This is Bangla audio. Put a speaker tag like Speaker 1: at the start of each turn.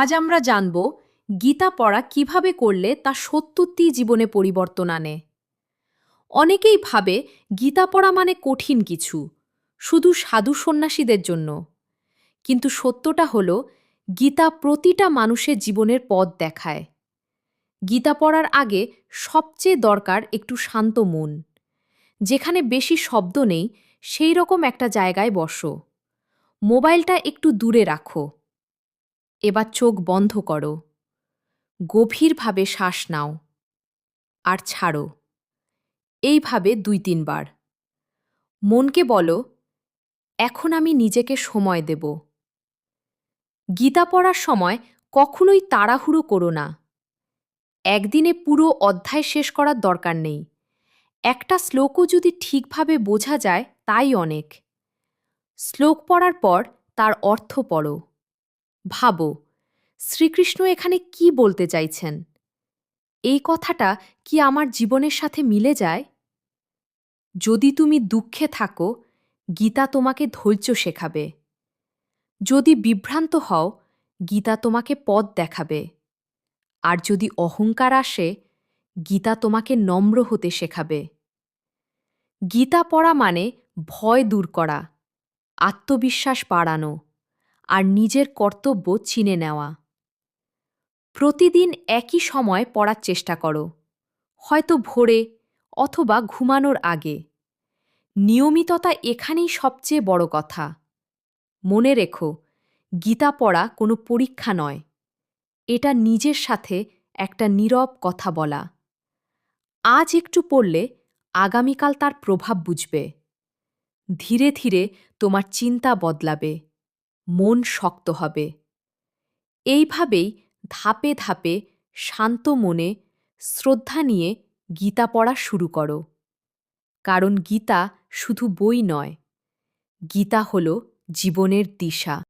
Speaker 1: আজ আমরা জানব গীতা পড়া কীভাবে করলে তা সত্যিই জীবনে পরিবর্তন আনে। অনেকেই ভাবে গীতা পড়া মানে কঠিন কিছু, শুধু সাধু সন্ন্যাসীদের জন্য। কিন্তু সত্যটা হল, গীতা প্রতিটা মানুষের জীবনের পথ দেখায়। গীতা পড়ার আগে সবচেয়ে দরকার একটু শান্ত মন, যেখানে বেশি শব্দ নেই সেই রকম একটা জায়গায় বসো। মোবাইলটা একটু দূরে রাখো। এবার চোখ বন্ধ করো। গভীরভাবে শ্বাস নাও। আর ছাড়ো। এইভাবে দুই তিনবার। মনকে বলো, এখন আমি নিজেকে সময় দেব। গীতা পড়ার সময় কখনোই তাড়াহুড়ো করো না। একদিনে পুরো অধ্যায় শেষ করার দরকার নেই। একটা শ্লোকও যদি ঠিকভাবে বোঝা যায়, তাই অনেক। শ্লোক পড়ার পর তার অর্থ পড়ো। ভাবো, শ্রীকৃষ্ণ এখানে কি বলতে চাইছেন? এই কথাটা কি আমার জীবনের সাথে মিলে যায়? যদি তুমি দুঃখে থাকো, গীতা তোমাকে ধৈর্য শেখাবে। যদি বিভ্রান্ত হও, গীতা তোমাকে পথ দেখাবে। আর যদি অহংকার আসে, গীতা তোমাকে নম্র হতে শেখাবে। গীতা পড়া মানে ভয় দূর করা, আত্মবিশ্বাস বাড়ানো। আর নিজের কর্তব্য চিনে নেওয়া। প্রতিদিন একই সময় পড়ার চেষ্টা করো। হয়তো ভোরে অথবা ঘুমানোর আগে। নিয়মিততা এখানেই সবচেয়ে বড় কথা। মনে রেখো, গীতা পড়া কোনো পরীক্ষা নয়। এটা নিজের সাথে একটা নীরব কথা বলা। আজ একটু পড়লে আগামীকাল তার প্রভাব বুঝবে। ধীরে ধীরে তোমার চিন্তা বদলাবে। মন শক্ত হবে। এইভাবেই ধাপে ধাপে শান্ত মনে শ্রদ্ধা নিয়ে গীতা পড়া শুরু করো। কারণ গীতা শুধু বই নয়, গীতা হল জীবনের দিশা।